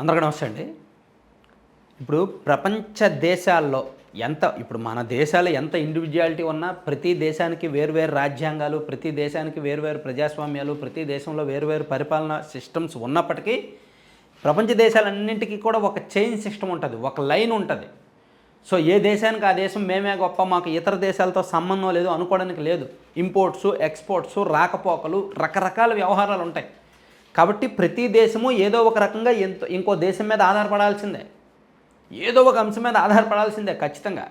అందరికీ నమస్తే అండి. ఇప్పుడు ప్రపంచ దేశాల్లో ఎంత ఇప్పుడు మన దేశాలు ఎంత ఇండివిజువాలిటీ ఉన్నా ప్రతి దేశానికి వేరువేరు రాజ్యాంగాలు ప్రతి దేశానికి వేరువేరు ప్రజాస్వామ్యాలు ప్రతి దేశంలో వేరువేరు పరిపాలన సిస్టమ్స్ ఉన్నప్పటికీ ప్రపంచ దేశాలన్నింటికీ కూడా ఒక చైన్ సిస్టమ్ ఉంటుంది ఒక లైన్ ఉంటుంది. సో ఏ దేశానికి ఆ దేశం మేమే గొప్ప మాకు ఇతర దేశాలతో సంబంధం లేదు అనుకోవడానికి లేదు. ఇంపోర్ట్స్ ఎక్స్పోర్ట్స్ రాకపోకలు రకరకాల వ్యవహారాలు ఉంటాయి. కాబట్టి ప్రతి దేశము ఏదో ఒక రకంగా ఎంతో ఇంకో దేశం మీద ఆధారపడాల్సిందే. ఏదో ఒక అంశం మీద ఆధారపడాల్సిందే ఖచ్చితంగా.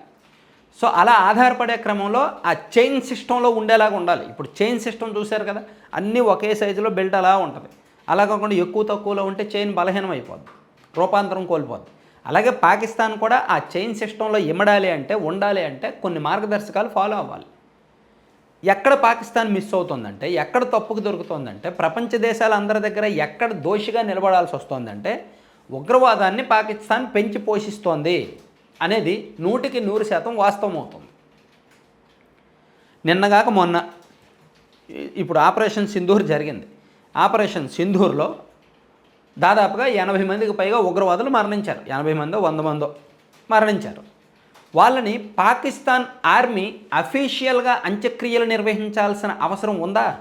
సో అలా ఆధారపడే క్రమంలో ఆ చైన్ సిస్టంలో ఉండేలాగా ఉండాలి. ఇప్పుడు చైన్ సిస్టమ్ చూశారు కదా అన్నీ ఒకే సైజులో బెల్ట్ అలా ఉంటుంది. అలా కాకుండా ఎక్కువ తక్కువలో ఉంటే చైన్ బలహీనం అయిపోద్ది రూపాంతరం కోల్పోద్ది. అలాగే పాకిస్తాన్ కూడా ఆ చైన్ సిస్టంలో ఇమ్మడాలి అంటే ఉండాలి అంటే కొన్ని మార్గదర్శకాలు ఫాలో అవ్వాలి. ఎక్కడ పాకిస్తాన్ మిస్ అవుతుందంటే ఎక్కడ తప్పుకు దొరుకుతుందంటే ప్రపంచ దేశాల అందరి దగ్గర ఎక్కడ దోషిగా నిలబడాల్సి వస్తుందంటే ఉగ్రవాదాన్ని పాకిస్తాన్ పెంచి పోషిస్తోంది అనేది నూటికి నూరు శాతం వాస్తవం అవుతుంది నిన్నగాక మొన్న ఇప్పుడు ఆపరేషన్ సింధూర్ జరిగింది. ఆపరేషన్ సింధూర్లో దాదాపుగా ఎనభై మందికి పైగా ఉగ్రవాదులు మరణించారు. ఎనభై మందో వంద మందో మరణించారు. వాళ్ళని పాకిస్తాన్ ఆర్మీ అఫీషియల్గా అంత్యక్రియలు నిర్వహించాల్సిన అవసరం ఉందా?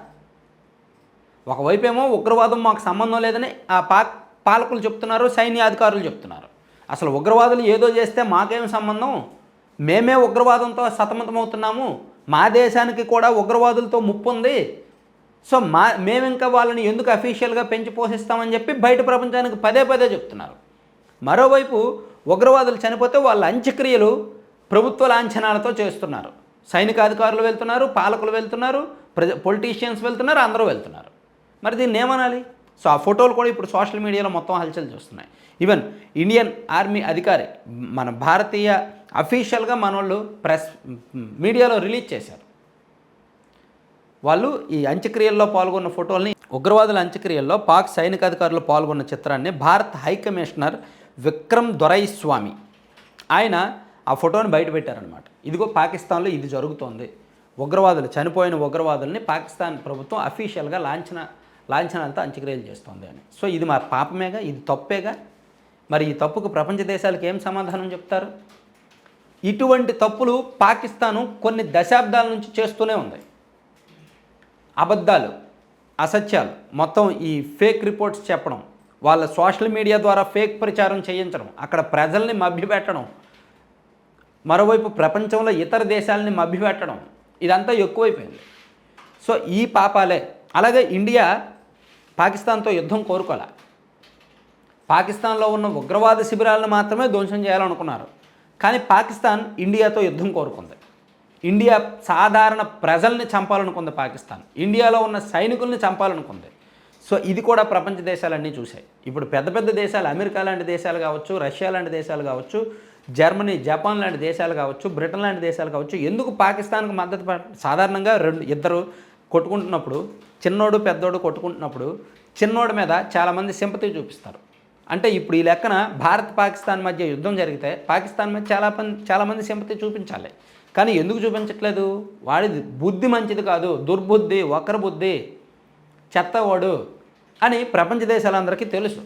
ఒకవైపేమో ఉగ్రవాదం మాకు సంబంధం లేదని ఆ పాక్ పాలకులు చెప్తున్నారు సైన్యాధికారులు చెప్తున్నారు. అసలు ఉగ్రవాదులు ఏదో చేస్తే మాకేం సంబంధం? మేమే ఉగ్రవాదంతో సతమతమవుతున్నాము. మా దేశానికి కూడా ఉగ్రవాదులతో ముప్పు ఉంది సో మా మేమింకా వాళ్ళని ఎందుకు అఫీషియల్గా పెంచి పోషిస్తామని చెప్పి బయట ప్రపంచానికి పదే పదే చెప్తున్నారు. మరోవైపు ఉగ్రవాదులు చనిపోతే వాళ్ళ అంత్యక్రియలు ప్రభుత్వ లాంఛనాలతో చేస్తున్నారు. సైనిక అధికారులు వెళ్తున్నారు పాలకులు వెళ్తున్నారు ప్రజ పొలిటీషియన్స్ వెళ్తున్నారు అందరూ వెళ్తున్నారు. మరి దీన్ని ఏమనాలి? సో ఆ ఫోటోలు కూడా ఇప్పుడు సోషల్ మీడియాలో మొత్తం హల్చల్ చూస్తున్నాయి. ఈవెన్ ఇండియన్ ఆర్మీ అధికారి మన భారతీయ అఫీషియల్గా మన వాళ్ళు ప్రెస్ మీడియాలో రిలీజ్ చేశారు. వాళ్ళు ఈ అంత్యక్రియల్లో పాల్గొన్న ఫోటోల్ని ఉగ్రవాదుల అంత్యక్రియల్లో పాక్ సైనిక అధికారులు పాల్గొన్న చిత్రాన్ని భారత్ హై కమిషనర్ విక్రమ్ దొరైస్వామి ఆయన ఆ ఫోటోని బయట పెట్టారనమాట ఇదిగో పాకిస్తాన్లో ఇది జరుగుతోంది. ఉగ్రవాదులు చనిపోయిన ఉగ్రవాదుల్ని పాకిస్తాన్ ప్రభుత్వం అఫీషియల్గా లాంఛన లాంఛనాలతో అంత్యక్రియలు చేస్తోంది అని. సో ఇది మా పాపమేగా? ఇది తప్పేగా? మరి ఈ తప్పుకు ప్రపంచ దేశాలకు ఏం సమాధానం చెప్తారు? ఇటువంటి తప్పులు పాకిస్తాను కొన్ని దశాబ్దాల నుంచి చేస్తూనే ఉంది. అబద్ధాలు అసత్యాలు మొత్తం ఈ ఫేక్ రిపోర్ట్స్ చెప్పడం వాళ్ళ సోషల్ మీడియా ద్వారా ఫేక్ ప్రచారం చేయించడం అక్కడ ప్రజల్ని మభ్యపెట్టడం మరోవైపు ప్రపంచంలో ఇతర దేశాలని మభ్యపెట్టడం ఇదంతా ఎక్కువైపోయింది. సో ఈ పాపాలే. అలాగే ఇండియా పాకిస్తాన్తో యుద్ధం కోరుకోలే. పాకిస్తాన్లో ఉన్న ఉగ్రవాద శిబిరాలను మాత్రమే ధ్వంసం చేయాలనుకున్నారు. కానీ పాకిస్తాన్ ఇండియాతో యుద్ధం కోరుకుంది. ఇండియా సాధారణ ప్రజల్ని చంపాలనుకుంది పాకిస్తాన్. ఇండియాలో ఉన్న సైనికుల్ని చంపాలనుకుంది. సో ఇది కూడా ప్రపంచ దేశాలన్నీ చూశాయి. ఇప్పుడు పెద్ద పెద్ద దేశాలు అమెరికా లాంటి దేశాలు కావచ్చు రష్యా లాంటి దేశాలు కావచ్చు జర్మనీ జపాన్ లాంటి దేశాలు కావచ్చు బ్రిటన్ లాంటి దేశాలు కావచ్చు ఎందుకు పాకిస్తాన్కి మద్దతు సాధారణంగా రెండు ఇద్దరు కొట్టుకుంటున్నప్పుడు చిన్నోడు పెద్దోడు కొట్టుకుంటున్నప్పుడు చిన్నోడి మీద చాలామంది సింపతి చూపిస్తారు. అంటే ఇప్పుడు ఈ లెక్కన భారత్ పాకిస్తాన్ మధ్య యుద్ధం జరిగితే పాకిస్తాన్ మీద చాలా పని చాలామంది సింపతి చూపించాలి. కానీ ఎందుకు చూపించట్లేదు? వాడిది బుద్ధి మంచిది కాదు దుర్బుద్ధి వక్ర బుద్ధి చెత్తవాడు అని ప్రపంచ దేశాలందరికీ తెలుసు.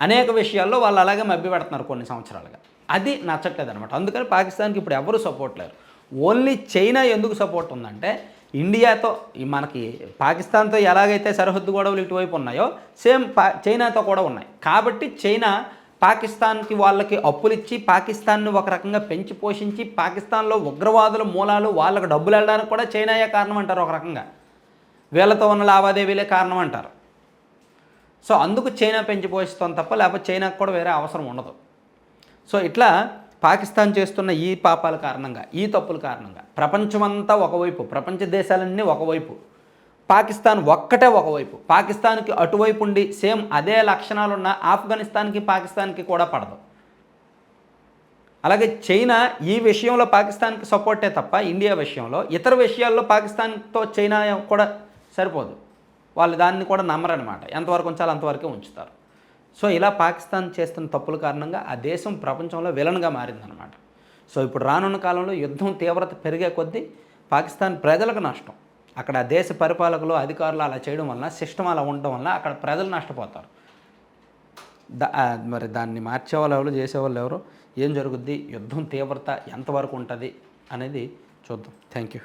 అనేక విషయాల్లో వాళ్ళు అలాగే మభ్యపెడుతున్నారు కొన్ని సంవత్సరాలుగా. అది నచ్చట్లేదు అనమాట అందుకని పాకిస్తాన్కి ఇప్పుడు ఎవరు సపోర్ట్ లేరు. ఓన్లీ చైనా ఎందుకు సపోర్ట్ ఉందంటే ఇండియాతో మనకి పాకిస్తాన్తో ఎలాగైతే సరిహద్దు గొడవలు ఇటువైపు ఉన్నాయో సేమ్ పా చైనాతో కూడా ఉన్నాయి. కాబట్టి చైనా పాకిస్తాన్కి వాళ్ళకి అప్పులు ఇచ్చి పాకిస్తాన్ను ఒక రకంగా పెంచి పోషించి పాకిస్తాన్లో ఉగ్రవాదుల మూలాలు వాళ్ళకి డబ్బులు వెళ్ళడానికి కూడా చైనాయే కారణం అంటారు ఒక రకంగా. వీళ్ళతో ఉన్న లావాదేవీలే కారణం అంటారు. సో అందుకు చైనా పెంచి పోషిస్తాం తప్ప లేకపోతే చైనాకు కూడా వేరే అవసరం ఉండదు. సో ఇట్లా పాకిస్తాన్ చేస్తున్న ఈ పాపాల కారణంగా ఈ తప్పుల కారణంగా ప్రపంచమంతా ఒకవైపు ప్రపంచ దేశాలన్నీ ఒకవైపు పాకిస్తాన్ ఒక్కటే ఒకవైపు పాకిస్తాన్కి అటువైపు ఉండి సేమ్ అదే లక్షణాలున్న ఆఫ్ఘనిస్తాన్కి పాకిస్తాన్కి కూడా పడదు. అలాగే చైనా ఈ విషయంలో పాకిస్తాన్కి సపోర్టే తప్ప ఇండియా విషయంలో ఇతర విషయాల్లో పాకిస్తాన్తో చైనా కూడా సరిపోదు. వాళ్ళు దాన్ని కూడా నమ్మరనమాట. ఎంతవరకు ఉంచాలో అంతవరకే ఉంచుతారు. సో ఇలా పాకిస్తాన్ చేస్తున్న తప్పుల కారణంగా ఆ దేశం ప్రపంచంలో విలన్గా మారిందనమాట. సో ఇప్పుడు రానున్న కాలంలో యుద్ధం తీవ్రత పెరిగే కొద్దీ పాకిస్తాన్ ప్రజలకు నష్టం. అక్కడ దేశ పరిపాలకులు అధికారులు అలా చేయడం వలన సిస్టమ్ అలా ఉండడం వలన అక్కడ ప్రజలు నష్టపోతారు. దా మరి దాన్ని మార్చేవాళ్ళు ఎవరు చేసేవాళ్ళు ఎవరు? ఏం జరుగుద్ది? యుద్ధం తీవ్రత ఎంతవరకు ఉంటుంది? అనేది చూద్దాం. Thank you